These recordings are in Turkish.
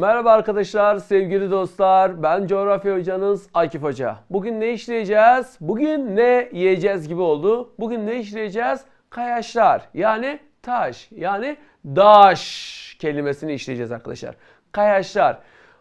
Merhaba arkadaşlar, sevgili dostlar. Ben coğrafya hocanız Akif Hoca. Bugün ne işleyeceğiz? Bugün ne yiyeceğiz gibi oldu. Bugün ne işleyeceğiz? Kayaçlar yani taş yani daş kelimesini işleyeceğiz arkadaşlar. Kayaçlar.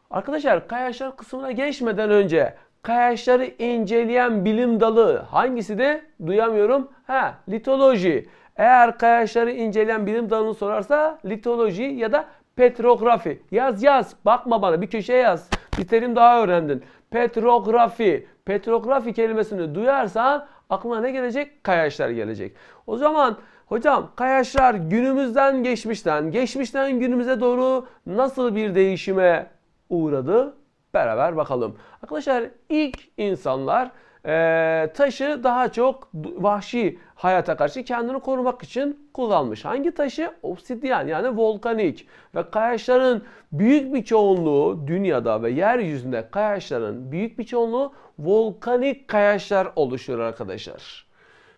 Arkadaşlar kayaçlar kısmına geçmeden önce kayaçları inceleyen bilim dalı hangisi de duyamıyorum. Ha, litoloji. Eğer kayaçları inceleyen bilim dalını sorarsa litoloji ya da petrografi. Yaz yaz. Bakma bana bir köşeye yaz. Bir terim daha öğrendin. Petrografi. Petrografi kelimesini duyarsan aklına ne gelecek? Kayaçlar gelecek. O zaman hocam kayaçlar günümüzden geçmişten, geçmişten günümüze doğru nasıl bir değişime uğradı? Beraber bakalım. Arkadaşlar ilk insanlar eee, taşı daha çok vahşi hayata karşı kendini korumak için kullanmış. Hangi taşı? Obsidyen yani volkanik. Ve kayaçların büyük bir çoğunluğu dünyada ve yeryüzünde kayaçların büyük bir çoğunluğu volkanik kayaçlar oluşuyor arkadaşlar.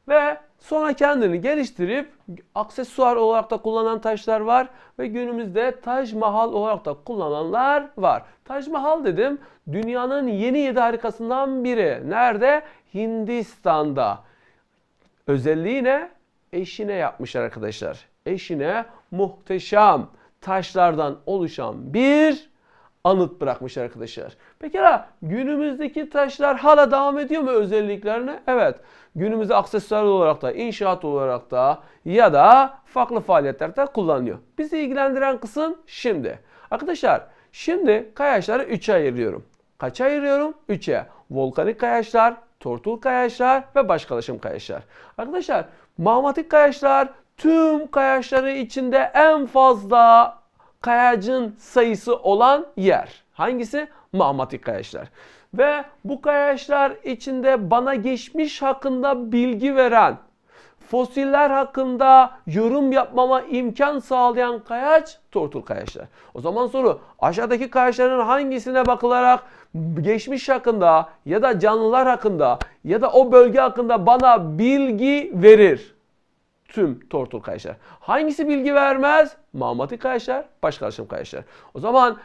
Ve sonra kendini geliştirip aksesuar olarak da kullanan taşlar var ve günümüzde Taj Mahal olarak da kullananlar var. Taj Mahal dedim dünyanın yeni yedi harikasından biri. Nerede? Hindistan'da. Özelliği ne? Eşine yapmışlar arkadaşlar. Eşine muhteşem taşlardan oluşan bir anıt bırakmışlar arkadaşlar. Peki ya günümüzdeki taşlar hala devam ediyor mu özelliklerine? Evet. Günümüzde aksesuar olarak da, inşaat olarak da ya da farklı faaliyetlerde kullanılıyor. Bizi ilgilendiren kısım şimdi. Arkadaşlar şimdi kayaçları 3'e ayırıyorum. Kaça ayırıyorum? 3'e. Volkanik kayaçlar, tortul kayaçlar ve başkalaşım kayaçlar. Arkadaşlar magmatik kayaçlar tüm kayaçları içinde en fazla kayacın sayısı olan yer. Hangisi? Magmatik kayaçlar. Ve bu kayaçlar içinde bana geçmiş hakkında bilgi veren, fosiller hakkında yorum yapmama imkan sağlayan kayaç tortul kayaçlar. O zaman soru aşağıdaki kayaçların hangisine bakılarak geçmiş hakkında ya da canlılar hakkında ya da o bölge hakkında bana bilgi verir? Tüm tortul kayaçlar. Hangisi bilgi vermez? Magmatik kayaçlar, başkalaşım kayaçlar. O zaman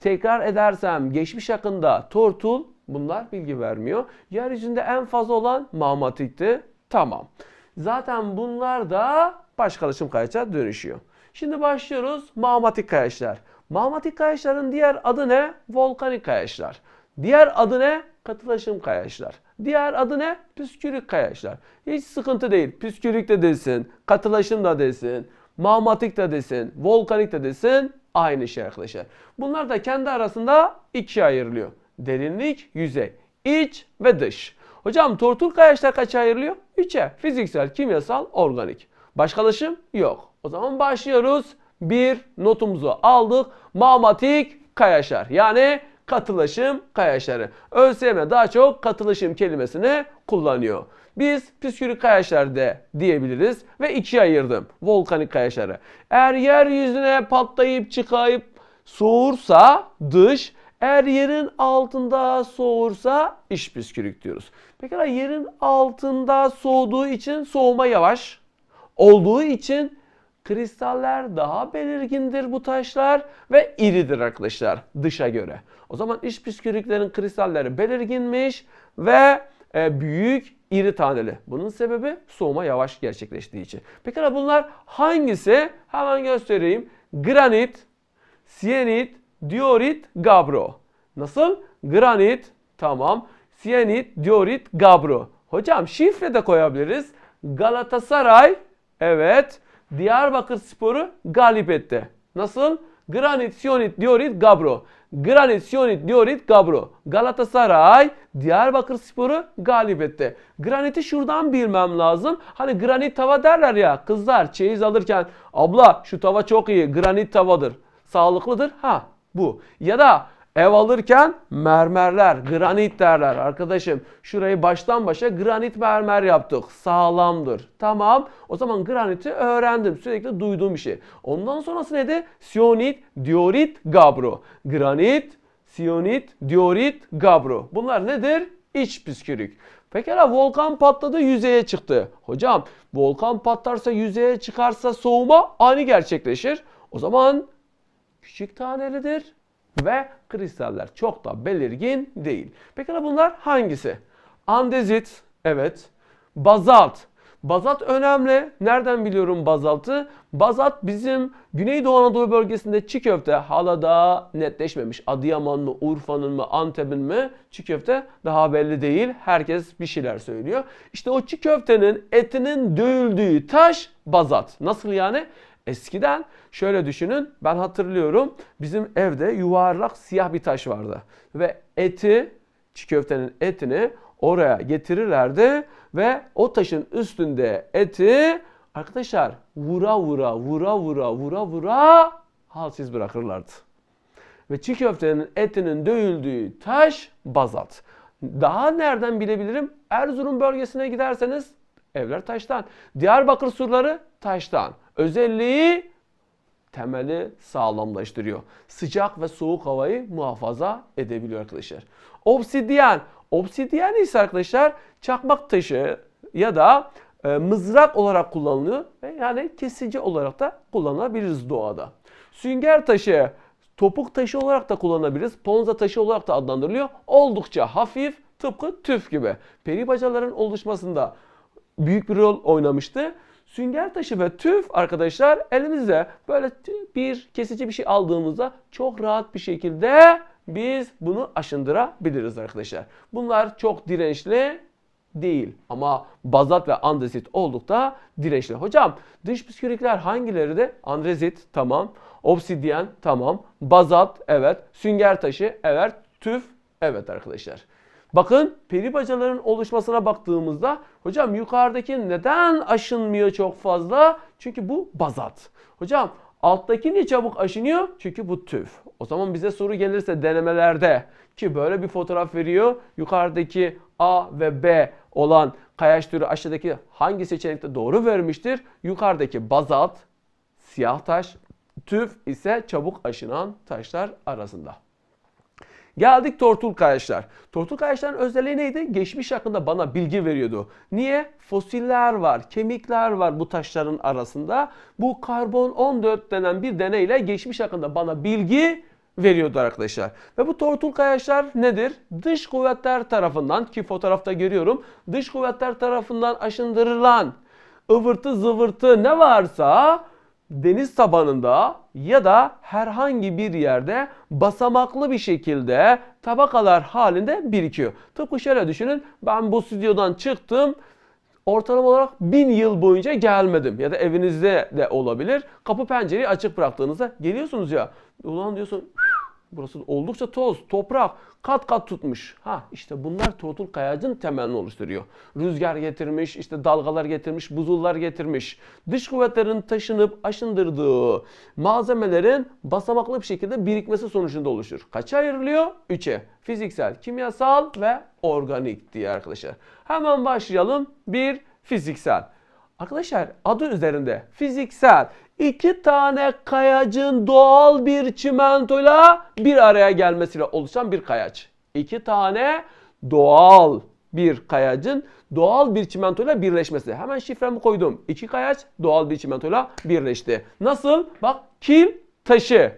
tekrar edersem geçmiş hakkında tortul bunlar bilgi vermiyor. Yeryüzünde en fazla olan magmatikti. Tamam. Zaten bunlar da başkalaşım kayaçlar dönüşüyor. Şimdi başlıyoruz magmatik kayaçlar. Magmatik kayaçların diğer adı ne? Volkanik kayaçlar. Diğer adı ne? Katılaşım kayaçlar. Diğer adı ne? Püskürük kayaçlar. Hiç sıkıntı değil. Püskürük de desin, katılaşım da desin, magmatik de desin, volkanik de desin. Aynı şey arkadaşlar. Bunlar da kendi arasında ikiye ayrılıyor. Derinlik, yüzey, iç ve dış. Hocam tortul kayaçlar kaça ayrılıyor? Üçe. Fiziksel, kimyasal, organik. Başkalaşım yok. O zaman başlıyoruz. Bir notumuzu aldık. Magmatik kayaçlar. Yani katılaşım kayaçları. ÖSYM daha çok katılaşım kelimesini kullanıyor. Biz püskürük kayaçlar de diyebiliriz ve ikiye ayırdım volkanik kayaçları. Eğer yeryüzüne patlayıp çıkayıp soğursa dış, eğer yerin altında soğursa iç püskürük diyoruz. Peki yerin altında soğuduğu için soğuma yavaş olduğu için kristaller daha belirgindir bu taşlar ve iridir arkadaşlar dışa göre. O zaman iç püskürüklerin kristalleri belirginmiş ve e, büyük iri taneli. Bunun sebebi soğuma yavaş gerçekleştiği için. Peki bunlar hangisi? Hemen göstereyim. Granit, siyenit, diorit, gabro. Nasıl? Granit, tamam. Siyenit, diorit, gabro. Hocam şifre de koyabiliriz. Galatasaray, evet. Diyarbakır Sporu galip etti. Nasıl? Granit, Siyonit, Diorit, Gabro. Granit, Diorit, Gabro. Galatasaray Diyarbakır Sporu galip etti. Graniti şuradan bilmem lazım. Hani granit tava derler ya kızlar çeyiz alırken abla şu tava çok iyi granit tavadır. Sağlıklıdır. Ha bu. Ya da Ev alırken mermerler, granit derler arkadaşım. Şurayı baştan başa granit mermer yaptık. Sağlamdır. Tamam. O zaman graniti öğrendim. Sürekli duyduğum bir şey. Ondan sonrası neydi? Siyonit, diorit, gabro. Granit, siyonit, diorit, gabro. Bunlar nedir? İç püskürük. Pekala volkan patladı yüzeye çıktı. Hocam volkan patlarsa yüzeye çıkarsa soğuma ani gerçekleşir. O zaman küçük tanelidir ve kristaller çok da belirgin değil. Pekala bunlar hangisi? Andezit, evet. Bazalt. Bazalt önemli. Nereden biliyorum bazaltı? Bazalt bizim Güneydoğu Anadolu bölgesinde çiğ köfte hala daha netleşmemiş. Adıyaman mı, Urfa'nın mı, Antep'in mi çiğ köfte daha belli değil. Herkes bir şeyler söylüyor. İşte o çiğ köftenin etinin dövüldüğü taş bazalt. Nasıl yani? Eskiden şöyle düşünün ben hatırlıyorum bizim evde yuvarlak siyah bir taş vardı. Ve eti çiğ köftenin etini oraya getirirlerdi ve o taşın üstünde eti arkadaşlar vura vura vura vura vura vura halsiz bırakırlardı. Ve çiğ köftenin etinin dövüldüğü taş bazalt. Daha nereden bilebilirim? Erzurum bölgesine giderseniz evler taştan. Diyarbakır surları taştan. Özelliği temeli sağlamlaştırıyor. Sıcak ve soğuk havayı muhafaza edebiliyor arkadaşlar. Obsidyen. Obsidyen ise arkadaşlar çakmak taşı ya da e, mızrak olarak kullanılıyor ve yani kesici olarak da kullanabiliriz doğada. Sünger taşı topuk taşı olarak da kullanabiliriz. Ponza taşı olarak da adlandırılıyor. Oldukça hafif tıpkı tüf gibi. Peri bacaların oluşmasında büyük bir rol oynamıştı. Sünger taşı ve tüf arkadaşlar elimizde böyle bir kesici bir şey aldığımızda çok rahat bir şekilde biz bunu aşındırabiliriz arkadaşlar. Bunlar çok dirençli değil ama bazalt ve andezit oldukça dirençli. Hocam dış püskürükler hangileri de? Andezit tamam, obsidyen tamam, bazalt evet, sünger taşı evet, tüf evet arkadaşlar. Bakın peri bacaların oluşmasına baktığımızda hocam yukarıdaki neden aşınmıyor çok fazla? Çünkü bu bazalt. Hocam alttaki niye çabuk aşınıyor? Çünkü bu tüf. O zaman bize soru gelirse denemelerde ki böyle bir fotoğraf veriyor. Yukarıdaki A ve B olan kayaç türü aşağıdaki hangi seçenekte doğru vermiştir? Yukarıdaki bazalt, siyah taş, tüf ise çabuk aşınan taşlar arasında. Geldik tortul kayaçlar. Tortul kayaçların özelliği neydi? Geçmiş hakkında bana bilgi veriyordu. Niye? Fosiller var, kemikler var bu taşların arasında. Bu karbon 14 denen bir deneyle geçmiş hakkında bana bilgi veriyordu arkadaşlar. Ve bu tortul kayaçlar nedir? Dış kuvvetler tarafından ki fotoğrafta görüyorum. Dış kuvvetler tarafından aşındırılan ıvırtı zıvırtı ne varsa deniz tabanında ya da herhangi bir yerde basamaklı bir şekilde tabakalar halinde birikiyor. Tıpkı şöyle düşünün ben bu stüdyodan çıktım ortalama olarak bin yıl boyunca gelmedim ya da evinizde de olabilir. Kapı pencereyi açık bıraktığınızda geliyorsunuz ya ulan diyorsun Burası oldukça toz, toprak, kat kat tutmuş. Ha işte bunlar tortul kayacın temelini oluşturuyor. Rüzgar getirmiş, işte dalgalar getirmiş, buzullar getirmiş. Dış kuvvetlerin taşınıp aşındırdığı malzemelerin basamaklı bir şekilde birikmesi sonucunda oluşur. Kaça ayrılıyor? Üçe. Fiziksel, kimyasal ve organik diye arkadaşlar. Hemen başlayalım. Bir, fiziksel. Arkadaşlar adı üzerinde fiziksel iki tane kayacın doğal bir çimentoyla bir araya gelmesiyle oluşan bir kayaç. İki tane doğal bir kayacın doğal bir çimentoyla birleşmesi. Hemen şifremi koydum. İki kayaç doğal bir çimentoyla birleşti. Nasıl? Bak kil taşı,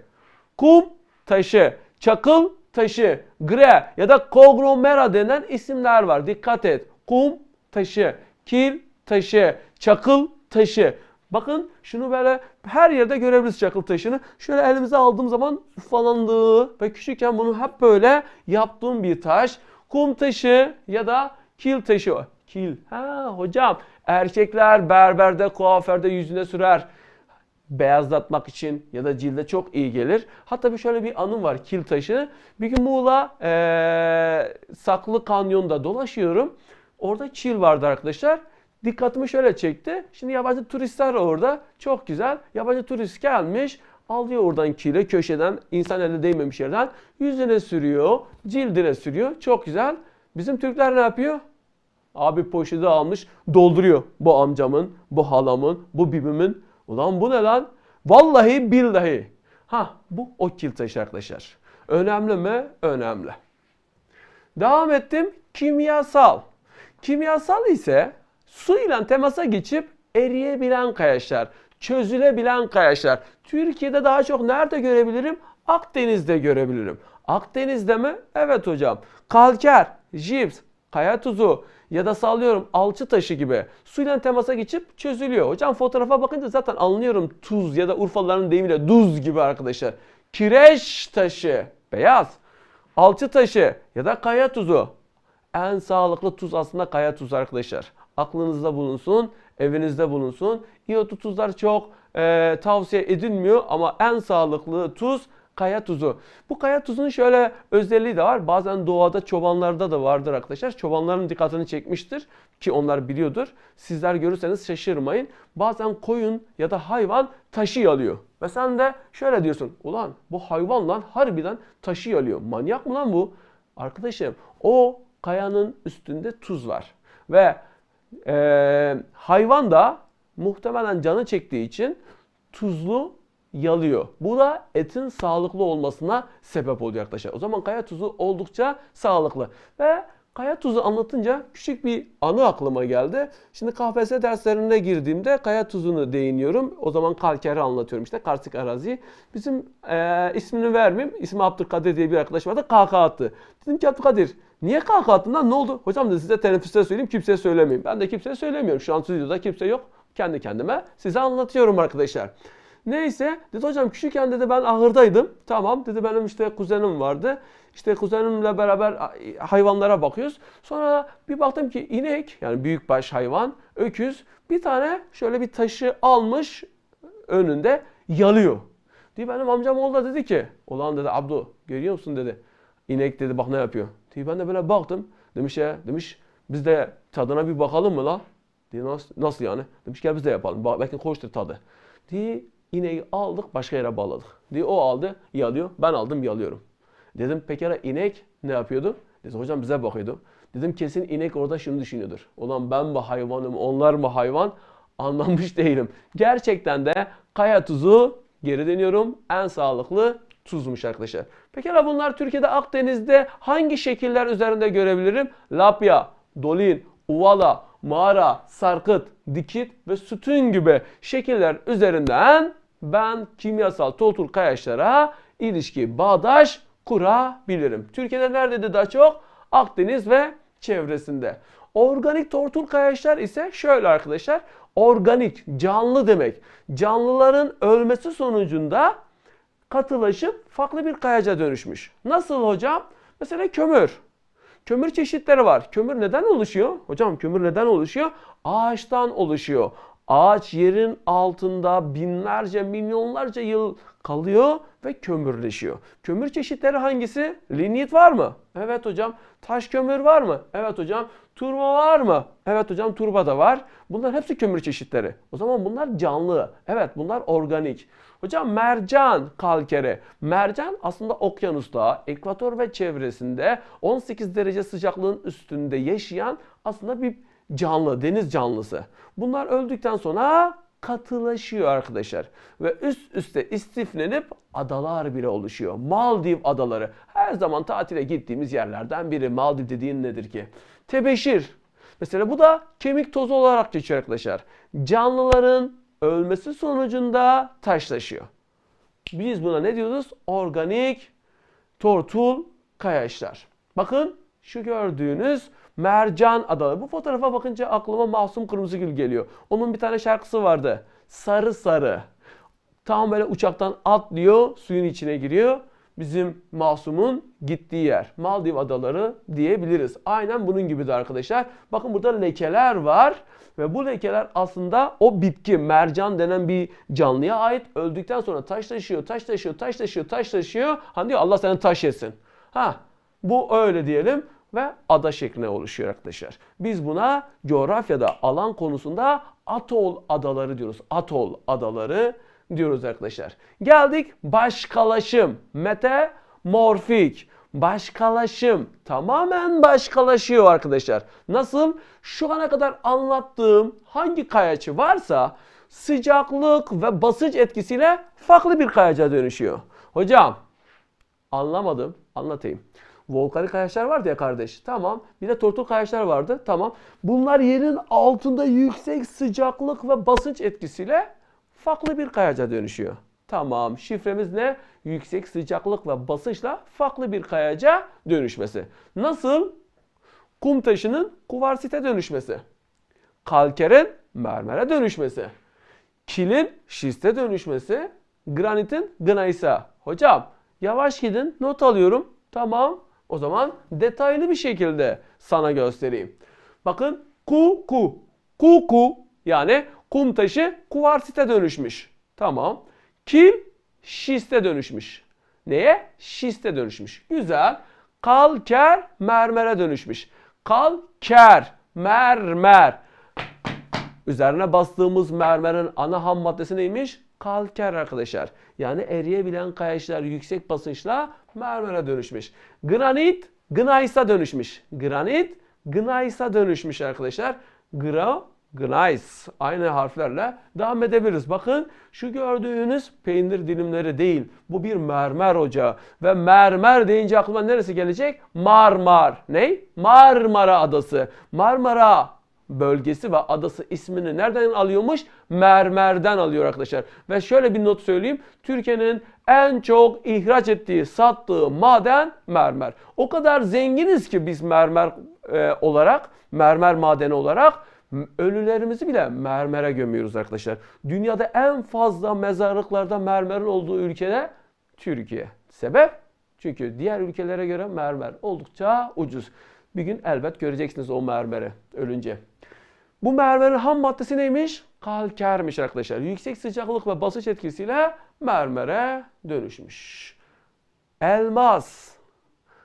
kum taşı, çakıl taşı, gre ya da konglomera denen isimler var. Dikkat et. Kum taşı, kil taşı, çakıl taşı. Bakın şunu böyle her yerde görebiliriz çakıl taşını. Şöyle elimize aldığım zaman ufalandığı ve küçükken bunu hep böyle yaptığım bir taş. Kum taşı ya da kil taşı. Kil. Ha hocam erkekler berberde kuaförde yüzüne sürer beyazlatmak için ya da cilde çok iyi gelir. Hatta bir şöyle bir anım var kil taşı. Bir gün Muğla ee, Saklı Kanyon'da dolaşıyorum. Orada çil vardı arkadaşlar dikkatimi şöyle çekti. Şimdi yabancı turistler orada. Çok güzel. Yabancı turist gelmiş. Alıyor oradan kile köşeden insan eline değmemiş yerden. Yüzüne sürüyor. Cildine sürüyor. Çok güzel. Bizim Türkler ne yapıyor? Abi poşeti almış dolduruyor. Bu amcamın, bu halamın, bu bibimin. Ulan bu ne lan? Vallahi billahi. Ha bu o kil taşı arkadaşlar. Önemli mi? Önemli. Devam ettim. Kimyasal. Kimyasal ise su ile temasa geçip eriyebilen kayaçlar, çözülebilen kayaçlar. Türkiye'de daha çok nerede görebilirim? Akdeniz'de görebilirim. Akdeniz'de mi? Evet hocam. Kalker, jips, kaya tuzu ya da sallıyorum alçı taşı gibi suyla temasa geçip çözülüyor. Hocam fotoğrafa bakınca zaten anlıyorum tuz ya da Urfalıların deyimiyle duz gibi arkadaşlar. Kireç taşı, beyaz. Alçı taşı ya da kaya tuzu. En sağlıklı tuz aslında kaya tuzu arkadaşlar. Aklınızda bulunsun, evinizde bulunsun. İyotlu tuzlar çok e, tavsiye edilmiyor ama en sağlıklı tuz kaya tuzu. Bu kaya tuzunun şöyle özelliği de var. Bazen doğada çobanlarda da vardır arkadaşlar. Çobanların dikkatini çekmiştir ki onlar biliyordur. Sizler görürseniz şaşırmayın. Bazen koyun ya da hayvan taşı yalıyor. Ve sen de şöyle diyorsun. Ulan bu hayvan lan harbiden taşı yalıyor. Manyak mı lan bu? Arkadaşım o kayanın üstünde tuz var. Ve e, hayvan da muhtemelen canı çektiği için tuzlu yalıyor. Bu da etin sağlıklı olmasına sebep oluyor arkadaşlar. O zaman kaya tuzu oldukça sağlıklı. Ve kaya tuzu anlatınca küçük bir anı aklıma geldi. Şimdi KPSS derslerine girdiğimde kaya tuzunu değiniyorum. O zaman kalkeri anlatıyorum işte karstik arazi. Bizim e, ismini vermeyeyim. İsmi Abdülkadir diye bir arkadaş vardı. Kahkaha attı. Dedim ki Abdülkadir niye kahkaha attın lan ne oldu? Hocam dedi size teneffüste söyleyeyim kimseye söylemeyeyim. Ben de kimseye söylemiyorum. Şu an stüdyoda kimse yok. Kendi kendime size anlatıyorum arkadaşlar. Neyse dedi hocam küçükken dedi ben ahırdaydım. Tamam dedi benim işte kuzenim vardı. İşte kuzenimle beraber hayvanlara bakıyoruz. Sonra bir baktım ki inek yani büyükbaş hayvan, öküz bir tane şöyle bir taşı almış önünde yalıyor. Diye benim amcam oğlu da dedi ki ulan dedi Abdu görüyor musun dedi. İnek dedi bak ne yapıyor. Diye ben de böyle baktım. Demiş ya demiş biz de tadına bir bakalım mı la? Diye nasıl, nasıl yani? Demiş gel biz de yapalım. Bak, belki hoştur tadı. Diye ineği aldık başka yere bağladık. Diye o aldı yalıyor. Ben aldım yalıyorum. Dedim pekala inek ne yapıyordu? Dedi hocam bize bakıyordu. Dedim kesin inek orada şunu düşünüyordur. Ulan ben mi hayvanım onlar mı hayvan? Anlamış değilim. Gerçekten de kaya tuzu geri dönüyorum en sağlıklı tuzmuş arkadaşlar. Pekala bunlar Türkiye'de Akdeniz'de hangi şekiller üzerinde görebilirim? Lapya, dolin, uvala, mağara, sarkıt, dikit ve sütun gibi şekiller üzerinden ben kimyasal totul kayaçlara ilişki bağdaş kurabilirim. Türkiye'de nerede daha çok? Akdeniz ve çevresinde. Organik tortul kayaçlar ise şöyle arkadaşlar. Organik, canlı demek. Canlıların ölmesi sonucunda katılaşıp farklı bir kayaca dönüşmüş. Nasıl hocam? Mesela kömür. Kömür çeşitleri var. Kömür neden oluşuyor? Hocam kömür neden oluşuyor? Ağaçtan oluşuyor. Ağaç yerin altında binlerce, milyonlarca yıl kalıyor ve kömürleşiyor. Kömür çeşitleri hangisi? Lignit var mı? Evet hocam. Taş kömür var mı? Evet hocam. Turba var mı? Evet hocam turba da var. Bunlar hepsi kömür çeşitleri. O zaman bunlar canlı. Evet bunlar organik. Hocam mercan kalkeri. Mercan aslında okyanusta, ekvator ve çevresinde 18 derece sıcaklığın üstünde yaşayan aslında bir canlı, deniz canlısı. Bunlar öldükten sonra katılaşıyor arkadaşlar. Ve üst üste istiflenip adalar bile oluşuyor. Maldiv adaları. Her zaman tatile gittiğimiz yerlerden biri. Maldiv dediğin nedir ki? Tebeşir. Mesela bu da kemik tozu olarak geçiyor arkadaşlar. Canlıların ölmesi sonucunda taşlaşıyor. Biz buna ne diyoruz? Organik tortul kayaçlar. Bakın şu gördüğünüz mercan adaları. Bu fotoğrafa bakınca aklıma Masum Kırmızıgül geliyor. Onun bir tane şarkısı vardı. Sarı sarı. Tam böyle uçaktan atlıyor, suyun içine giriyor. Bizim Masum'un gittiği yer. Maldiv adaları diyebiliriz. Aynen bunun gibi de arkadaşlar. Bakın burada lekeler var. Ve bu lekeler aslında o bitki, mercan denen bir canlıya ait. Öldükten sonra taş taşıyor, taş taşıyor, taş taşıyor, taş taşıyor. Hani diyor Allah seni taş yesin. Ha, bu öyle diyelim ve ada şekline oluşuyor arkadaşlar. Biz buna coğrafyada alan konusunda atol adaları diyoruz. Atol adaları diyoruz arkadaşlar. Geldik başkalaşım. Metamorfik. Başkalaşım. Tamamen başkalaşıyor arkadaşlar. Nasıl? Şu ana kadar anlattığım hangi kayaçı varsa sıcaklık ve basınç etkisiyle farklı bir kayaca dönüşüyor. Hocam anlamadım. Anlatayım. Volkanik kayaçlar vardı ya kardeş. Tamam. Bir de tortul kayaçlar vardı. Tamam. Bunlar yerin altında yüksek sıcaklık ve basınç etkisiyle farklı bir kayaca dönüşüyor. Tamam. Şifremiz ne? Yüksek sıcaklık ve basınçla farklı bir kayaca dönüşmesi. Nasıl? Kum taşının kuvarsite dönüşmesi. Kalkerin mermere dönüşmesi. Kilin şiste dönüşmesi. Granitin gnaysa. Hocam yavaş gidin not alıyorum. Tamam. O zaman detaylı bir şekilde sana göstereyim. Bakın ku ku. Ku ku yani kum taşı kuvarsite dönüşmüş. Tamam. Kil şiste dönüşmüş. Neye? Şiste dönüşmüş. Güzel. Kalker mermere dönüşmüş. Kalker mermer. Üzerine bastığımız mermerin ana ham maddesi neymiş? Kalker arkadaşlar. Yani eriyebilen kayaçlar yüksek basınçla mermere dönüşmüş. Granit gneiß'a dönüşmüş. Granit gneiß'a dönüşmüş arkadaşlar. Gra Gneiss. Aynı harflerle devam edebiliriz. Bakın şu gördüğünüz peynir dilimleri değil. Bu bir mermer ocağı. Ve mermer deyince aklıma neresi gelecek? Marmar. Ne? Marmara Adası. Marmara bölgesi ve adası ismini nereden alıyormuş? Mermerden alıyor arkadaşlar. Ve şöyle bir not söyleyeyim. Türkiye'nin en çok ihraç ettiği, sattığı maden mermer. O kadar zenginiz ki biz mermer e, olarak, mermer madeni olarak ölülerimizi bile mermere gömüyoruz arkadaşlar. Dünyada en fazla mezarlıklarda mermerin olduğu ülkede Türkiye. Sebep? Çünkü diğer ülkelere göre mermer oldukça ucuz. Bir gün elbet göreceksiniz o mermeri ölünce. Bu mermerin ham maddesi neymiş? Kalkermiş arkadaşlar. Yüksek sıcaklık ve basınç etkisiyle mermere dönüşmüş. Elmas.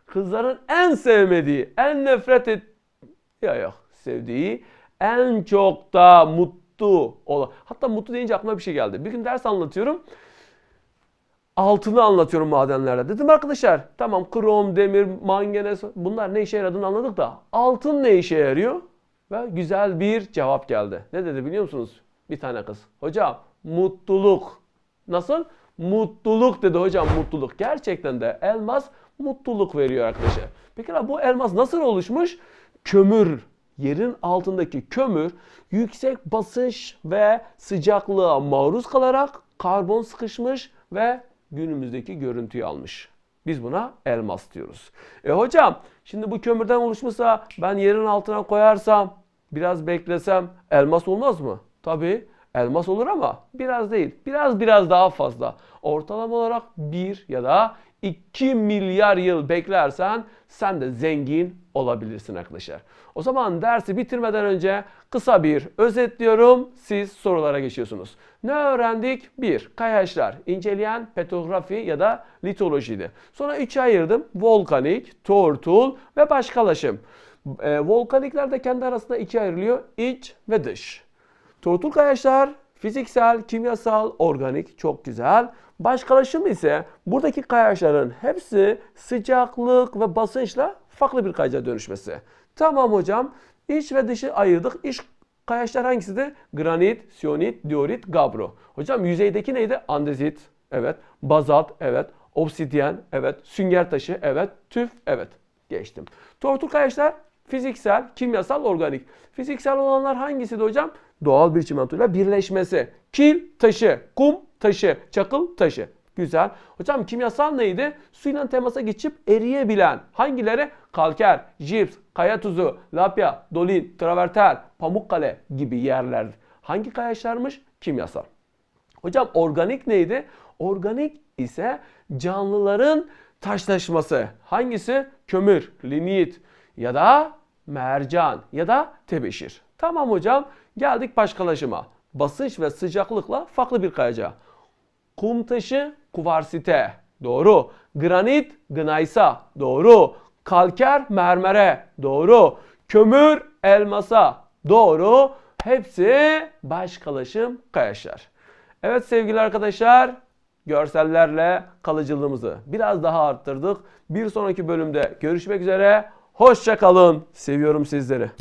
Kızların en sevmediği, en nefret et ya yok sevdiği, en çok da mutlu olan. Hatta mutlu deyince aklıma bir şey geldi. Bir gün ders anlatıyorum. Altını anlatıyorum madenlerde. Dedim arkadaşlar tamam krom, demir, manganez bunlar ne işe yaradığını anladık da altın ne işe yarıyor? Ve güzel bir cevap geldi. Ne dedi biliyor musunuz? Bir tane kız. Hocam mutluluk. Nasıl? Mutluluk dedi hocam mutluluk. Gerçekten de elmas mutluluk veriyor arkadaşlar. Peki bu elmas nasıl oluşmuş? Kömür. Yerin altındaki kömür yüksek basınç ve sıcaklığa maruz kalarak karbon sıkışmış ve günümüzdeki görüntüyü almış. Biz buna elmas diyoruz. E hocam şimdi bu kömürden oluşmuşsa ben yerin altına koyarsam biraz beklesem elmas olmaz mı? Tabii elmas olur ama biraz değil. Biraz biraz daha fazla. Ortalama olarak 1 ya da 2 milyar yıl beklersen sen de zengin olabilirsin arkadaşlar. O zaman dersi bitirmeden önce kısa bir özetliyorum. Siz sorulara geçiyorsunuz. Ne öğrendik? 1. Kayaçlar. inceleyen petrografi ya da litolojiydi. Sonra 3'e ayırdım. Volkanik, tortul ve başkalaşım. E, volkanikler de kendi arasında ikiye ayrılıyor. İç ve dış. Tortul kayaçlar fiziksel, kimyasal, organik çok güzel. Başkalaşım ise buradaki kayaçların hepsi sıcaklık ve basınçla farklı bir kayaca dönüşmesi. Tamam hocam. İç ve dışı ayırdık. İç kayaçlar hangisidir? Granit, siyonit, diorit, gabro. Hocam yüzeydeki neydi? Andezit, evet. Bazalt, evet. Obsidyen, evet. Sünger taşı, evet. Tüf, evet. Geçtim. Tortul kayaçlar fiziksel, kimyasal, organik. Fiziksel olanlar hangisidir hocam? Doğal bir çimentoyla birleşmesi. Kil taşı, kum taşı, çakıl taşı. Güzel. Hocam kimyasal neydi? Suyla temasa geçip eriyebilen. Hangileri? Kalker, jips, kaya tuzu, lapya, dolin, traverten, pamukkale gibi yerler. Hangi kayaçlarmış? Kimyasal. Hocam organik neydi? Organik ise canlıların taşlaşması. Hangisi? Kömür, lignit ya da mercan ya da tebeşir. Tamam hocam geldik başkalaşıma. Basınç ve sıcaklıkla farklı bir kayaca. Kum taşı kuvarsite. Doğru. Granit gnaysa. Doğru. Kalker mermere. Doğru. Kömür elmasa. Doğru. Hepsi başkalaşım kayaçlar. Evet sevgili arkadaşlar görsellerle kalıcılığımızı biraz daha arttırdık. Bir sonraki bölümde görüşmek üzere. Hoşça kalın. Seviyorum sizleri.